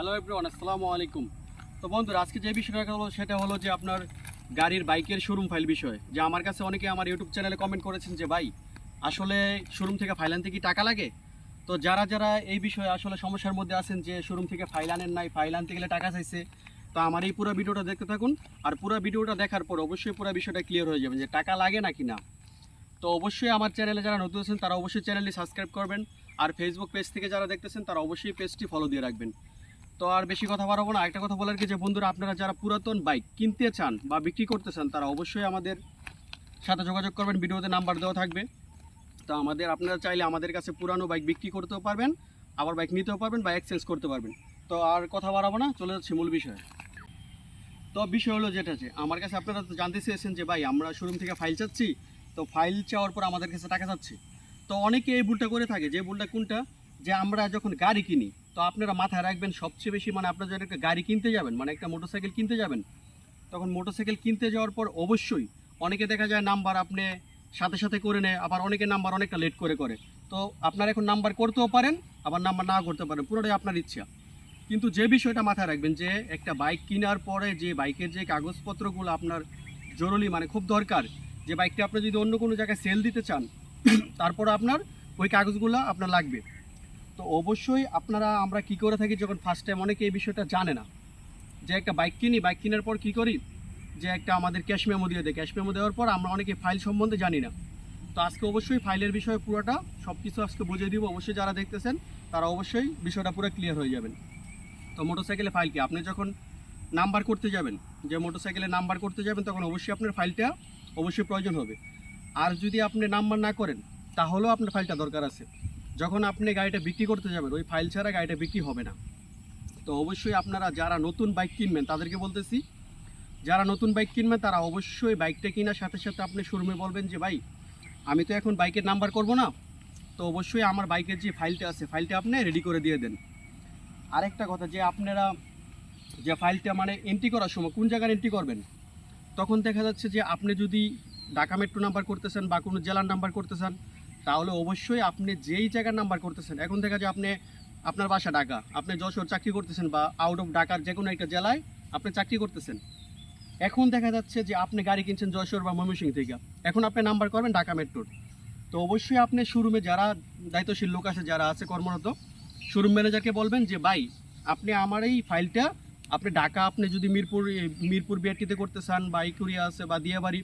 Hello everyone আসসালামু আলাইকুম। তো বন্ধুরা, আজকে যে বিষয়টা কথা বলব সেটা হলো যে আপনার গাড়ির বাইকের শোরুম ফাইল বিষয়, যে আমার কাছে অনেকে আমার ইউটিউব চ্যানেলে কমেন্ট করেছেন যে, ভাই, আসলে শোরুম থেকে ফাইল আনতে কি টাকা লাগে? তো যারা যারা এই বিষয়ে আসলে সমস্যার মধ্যে আছেন যে শোরুম থেকে ফাইল আনেন নাই ফাইল আনতে গেলে টাকা চাইছে, তো আমার এই পুরো ভিডিওটা দেখতে থাকুন। আর পুরো ভিডিওটা দেখার পর অবশ্যই পুরো বিষয়টা ক্লিয়ার হয়ে যাবে যে টাকা লাগে নাকি না। তো অবশ্যই আমার চ্যানেলে যারা নতুন আছেন, তারা অবশ্যই চ্যানেলটি সাবস্ক্রাইব করবেন। আর ফেসবুক পেজ থেকে যারা দেখতেছেন, তারা অবশ্যই পেজটি ফলো দিয়ে রাখবেন। তো আর বেশি কথা বাড়াবো না। একটা কথা বলার কি যে, বন্ধুরা, আপনারা যারা পুরাতন বাইক কিনতে চান বা বিক্রি করতে চান, তারা অবশ্যই আমাদের সাথে যোগাযোগ করবেন। ভিডিওতে নাম্বার দেওয়া থাকবে। তো আমাদের, আপনারা চাইলে আমাদের কাছে পুরানো বাইক বিক্রি করতেও পারবেন, আবার বাইক নিতেও পারবেন বা এক্সচেঞ্জ করতে পারবেন। তো আর কথা বাড়াবো না, চলে যাচ্ছে মূল বিষয়। তো বিষয় হলো যেটা যে, আমার কাছে আপনারা তো জানতে চেয়েছেন যে, ভাই, আমরা শোরুম থেকে ফাইল চাচ্ছি, তো ফাইল চাওয়ার পর আমাদের কাছে টাকা চাচ্ছে। তো অনেকে এই ভুলটা করে থাকে, যে ভুলটা কোনটা? যে আমরা যখন গাড়ি কিনি তো আপনারা মাথায় রাখবেন, সবচেয়ে বেশি মানে আপনারা যখন একটা গাড়ি কিনতে যাবেন মানে একটা মোটরসাইকেল কিনতে যাবেন, তখন মোটরসাইকেল কিনতে যাওয়ার পর অবশ্যই অনেকে দেখা যায় নাম্বার আপনি সাথে সাথে করে নেয়, আবার অনেকে নাম্বার অনেকটা লেট করে করে। তো আপনারা এখন নাম্বার করতেও পারেন, আবার নাম্বার না করতে পারেন, পুরোটাই আপনার ইচ্ছা। কিন্তু যে বিষয়টা মাথায় রাখবেন যে একটা বাইক কেনার পরে যে বাইকের যে কাগজপত্রগুলো আপনার জরুরি মানে খুব দরকার, যে বাইকটা আপনি যদি অন্য কোনো জায়গায় সেল দিতে চান, তারপর আপনার ওই কাগজগুলো আপনার লাগবে। তো অবশ্যই আপনারা, আমরা কি করে থাকি যখন ফার্স্ট টাইম অনেকে এই বিষয়টা জানে না। যে একটা বাইক কিনি বাইক কেনার পর কি করি? যে একটা আমাদের ক্যাশ মেমো দিয়ে দেয়। ক্যাশ মেমো দেওয়ার পর আমরা অনেকে ফাইল সম্বন্ধে জানি না। তো আজকে অবশ্যই ফাইলের বিষয়ে পুরোটা সব কিছু আজকে বুঝিয়ে দিব। অবশ্যই যারা দেখতেছেন, তারা অবশ্যই বিষয়টা পুরো ক্লিয়ার হয়ে যাবেন। তো মোটরসাইকেলে ফাইল কি? আপনি যখন নাম্বার করতে যাবেন, যে মোটরসাইকেলে নাম্বার করতে যাবেন, তখন অবশ্যই আপনার ফাইলটা অবশ্যই প্রয়োজন হবে। আর যদি আপনি নাম্বার না করেন, তাহলেও আপনার ফাইলটা দরকার আছে। যখন আপনি গাড়িটা বিক্রি করতে যাবেন, ওই ফাইল ছাড়া গাড়িটা বিক্রি হবে না। তো অবশ্যই আপনারা যারা নতুন বাইক কিনবেন, তাদেরকে বলতেছি, যারা নতুন বাইক কিনবেন, তারা অবশ্যই বাইকটা কেনার সাথে সাথে আপনি শোরুমে বলবেন যে, ভাই, আমি তো এখন বাইকের নাম্বার করব না। তো অবশ্যই আমার বাইকের যে ফাইলটা আছে ফাইলটা আপনি রেডি করে দিয়ে দেন। আরেকটা কথা, যে আপনারা যে ফাইলটা মানে এন্ট্রি করার সময় কোন জায়গায় এন্ট্রি করবেন? তখন দেখা যাচ্ছে যে, আপনি যদি ঢাকা মেট্রো নাম্বার করতেছেন বা কোনো জেলার নাম্বার করতেছেন তাহলে অবশ্যই আপনি যেই জায়গার নাম্বার করতেছেন, এখন দেখা যায় আপনি, আপনার বাসা ঢাকা, আপনি যশোর চাকরি করতেছেন বা আউট অফ ঢাকার যে কোনো একটা জেলায় আপনি চাকরি করতেছেন। এখন দেখা যাচ্ছে যে আপনি গাড়ি কিনছেন যশোর বা ময়মনসিংহ থেকে। এখন আপনি নাম্বার করবেন ঢাকা মেট্রোর তো। অবশ্যই আপনি শোরুমে যারা দায়িত্বশীল লোক আছে, যারা আছে কর্মরত শোরুম ম্যানেজারকে বলবেন যে, ভাই, আপনি আমার এই ফাইলটা আপনি ঢাকা, আপনি যদি মিরপুর মিরপুর বিআরটিতে করতে চান বা ইকুরিয়া আছে বা দিয়াবাড়ি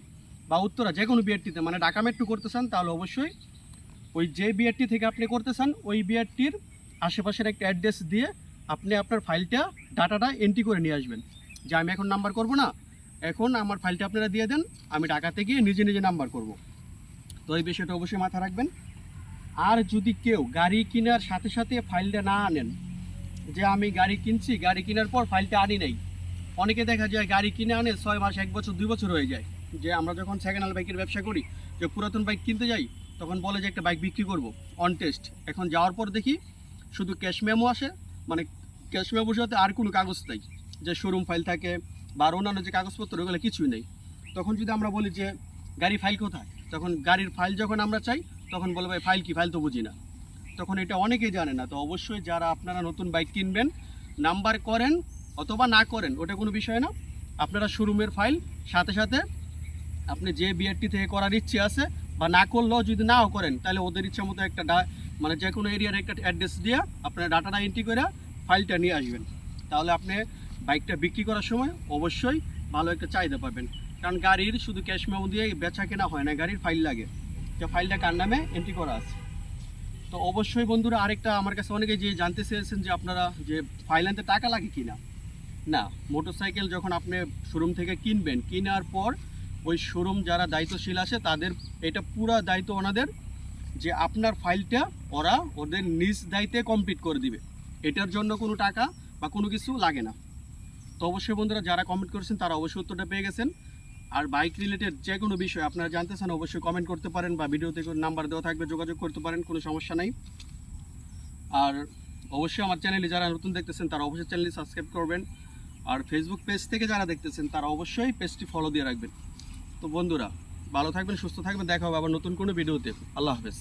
বা উত্তরা যে কোনো বিআরটিতে মানে ঢাকা মেট্রো করতে চান, তাহলে অবশ্যই ওই যে বিআরটি থেকে আপনি করতে চান, ওই বিআরটির আশেপাশের একটা অ্যাড্রেস দিয়ে আপনি আপনার ফাইলটা ডাটাটা এন্ট্রি করে নিয়ে আসবেন। যে আমি এখন নাম্বার করব না, এখন আমার ফাইলটা আপনারা দিয়ে দেন, আমি ঢাকাতে গিয়ে নিজে নিজে নাম্বার করব। তো এই বিষয়টা অবশ্যই মাথায় রাখবেন। আর যদি কেউ গাড়ি কেনার সাথে সাথে ফাইলটা না আনেন, যে আমি গাড়ি কিনছি, গাড়ি কেনার পর ফাইলটা আনি নাই, অনেকে দেখা যায় গাড়ি কিনে আনে ছয় মাস, এক বছর, দুই বছর হয়ে যায়। যে আমরা যখন সেকেন্ড হ্যান্ড বাইকের ব্যবসা করি, যে পুরাতন বাইক কিনতে যাই তখন বলে যে একটা বাইক বিক্রি করব অন টেস্ট এখন যাওয়ার পর দেখি শুধু ক্যাশ মেমো আসে মানে ক্যাশ মেমোর সাথে আর কোনো কাগজ নেই। যে শোরুম ফাইল থাকে বা অন্যান্য যে কাগজপত্র, ওগুলো কিছুই নেই। তখন যদি আমরা বলি যে গাড়ি ফাইল কোথায়, তখন গাড়ির ফাইল যখন আমরা চাই, তখন বলে ভাই ফাইল কি? ফাইল তো বুঝি না। তখন এটা অনেকেই জানে না। তো অবশ্যই যারা আপনারা নতুন বাইক কিনবেন নাম্বার করেন অথবা না করেন, ওটা কোনো বিষয় না। আপনারা শোরুমের ফাইল সাথে সাথে আপনি যে বিআরটি থেকে করার ইচ্ছে আছে বা না করলেও যদি নাও করেন, তাহলে ওদের ইচ্ছা মতো একটা মানে যে কোনো এরিয়ার একটা অ্যাড্রেস দিয়ে আপনার ডাটাটা এন্ট্রি করে ফাইলটা নিয়ে আসবেন। তাহলে আপনি বাইকটা বিক্রি করার সময় অবশ্যই ভালো একটা চাহিদা পাবেন। কারণ গাড়ির শুধু ক্যাশ মেমো দিয়ে বেচা কেনা হয় না, গাড়ির ফাইল লাগে। যে ফাইলটা কার নামে এন্ট্রি করা আছে। তো অবশ্যই বন্ধুরা, আরেকটা আমার কাছে অনেকে যে জানতে চেয়েছেন যে আপনারা যে ফাইল আনতে টাকা লাগে কিনা? না মোটরসাইকেল যখন আপনি শোরুম থেকে কিনবেন, কেনার পর ওই শোরুম যারা দায়িত্বশীল আছে, তাদের এটা পুরো দায়িত্ব ওনাদের যে আপনার ফাইলটা ওরা ওদের নিজ দায়িত্বে কমপ্লিট করে দিবে। এটার জন্য কোনো টাকা বা কোনো কিছু লাগে না। তো অবশ্যই বন্ধুরা, যারা কমেন্ট করেছেন, তারা অবশ্যই উত্তরটা পেয়ে গেছেন। আর বাইক রিলেটেড যে কোনো বিষয় আপনারা জানতে চান, অবশ্যই কমেন্ট করতে পারেন বা ভিডিওতে নাম্বার দেওয়া থাকবে, যোগাযোগ করতে পারেন, কোনো সমস্যা নাই। আর অবশ্যই আমার চ্যানেলে যারা নতুন দেখতেছেন, তারা অবশ্যই চ্যানেলটি সাবস্ক্রাইব করবেন। আর ফেসবুক পেজ থেকে যারা দেখতেছেন, তারা অবশ্যই পেজটি ফলো দিয়ে রাখবেন। তো বন্ধুরা ভালো থাকবেন সুস্থ থাকবেন দেখা হবে আবার নতুন কোনো ভিডিওতে। আল্লাহ হাফেজ।